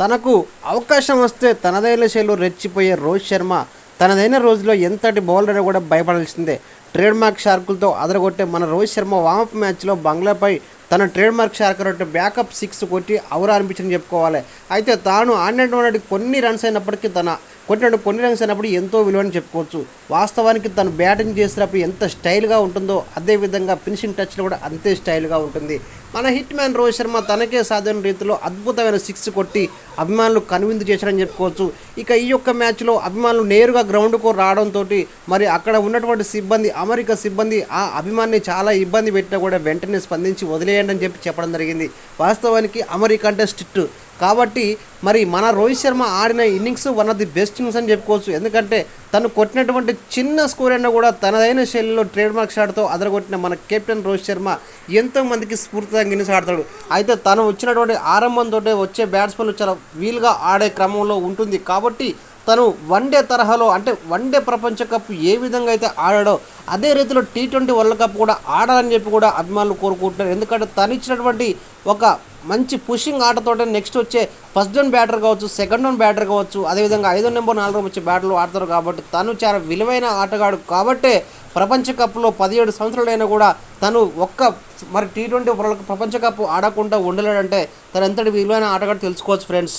తనకు అవకాశం వస్తే తనదైన శైలిలో రెచ్చిపోయే రోహిత్ శర్మ తనదైన రోజులో ఎంతటి బౌలర్ అని కూడా భయపడాల్సిందే. ట్రేడ్ మార్క్ షార్కులతో అదరగొట్టే మన రోహిత్ శర్మ వామప్ మ్యాచ్లో బంగ్లాపై తన ట్రేడ్ మార్క్ షార్కర్ అంటే బ్యాకప్ సిక్స్ కొట్టి అవరా చెప్పుకోవాలి. అయితే తాను ఆడినటువంటి కొన్ని రన్స్ అయినప్పటికీ తన కొట్టినప్పుడు కొన్ని రన్స్ అయినప్పుడు ఎంతో విలువని చెప్పుకోవచ్చు. వాస్తవానికి తను బ్యాటింగ్ చేసినప్పుడు ఎంత స్టైల్గా ఉంటుందో అదే విధంగా ఫినిషింగ్ టచ్లో కూడా అంతే స్టైల్గా ఉంటుంది. మన హిట్ మ్యాన్ రోహిత్ శర్మ తనకే సాధ్యమైన రీతిలో అద్భుతమైన సిక్స్ కొట్టి అభిమానులు కనువిందు చేశారని చెప్పుకోవచ్చు. ఇక ఈ యొక్క మ్యాచ్లో అభిమానులు నేరుగా గ్రౌండ్కు రావడంతో మరి అక్కడ ఉన్నటువంటి సిబ్బంది అమెరికా సిబ్బంది ఆ అభిమాన్ని చాలా ఇబ్బంది పెట్టినా కూడా వెంటనే స్పందించి వదిలేయండి అని చెప్పి చెప్పడం జరిగింది. వాస్తవానికి అమెరికా అంటే స్ట్రిక్ట్. కాబట్టి మరి మన రోహిత్ శర్మ ఆడిన innings one of the best innings అని చెప్పుకోవచ్చు. ఎందుకంటే తను కొట్టినటువంటి చిన్న స్కోర్ అయినా కూడా తనదైన శైలిలో ట్రేడ్ మార్క్ షాట్తో అదరగొట్టిన మన కెప్టెన్ రోహిత్ శర్మ ఎంతోమందికి స్ఫూర్తిగా గిన్నెస్ ఆడతాడు. అయితే తను వచ్చినటువంటి ఆరంభంతో వచ్చే బ్యాట్స్మెన్లు చాలా వీలుగా ఆడే క్రమంలో ఉంటుంది. కాబట్టి తను వన్డే తరహాలో అంటే వన్డే ప్రపంచ కప్ ఏ విధంగా అయితే ఆడాడో అదే రీతిలో టీ ట్వంటీ వరల్డ్ కప్ కూడా ఆడాలని చెప్పి కూడా అభిమానులు కోరుకుంటున్నారు. ఎందుకంటే తను ఇచ్చినటువంటి ఒక మంచి పుషింగ్ ఆటతోటే నెక్స్ట్ వచ్చే ఫస్ట్ డౌన్ బ్యాటర్ కావచ్చు సెకండ్ డౌన్ బ్యాటర్ కావచ్చు అదేవిధంగా ఐదో నెంబర్ నాలుగో వచ్చే బ్యాటర్లు ఆడతారు కాబట్టి తను చాలా విలువైన ఆటగాడు కాబట్టే ప్రపంచ కప్లో పదిహేడు సంవత్సరాలైనా కూడా తను ఒక్క మరి టీ ట్వంటీ ప్రపంచ కప్ ఆడకుండా ఉండలేడంటే తను ఎంతటి విలువైన ఆటగాడు తెలుసుకోవచ్చు ఫ్రెండ్స్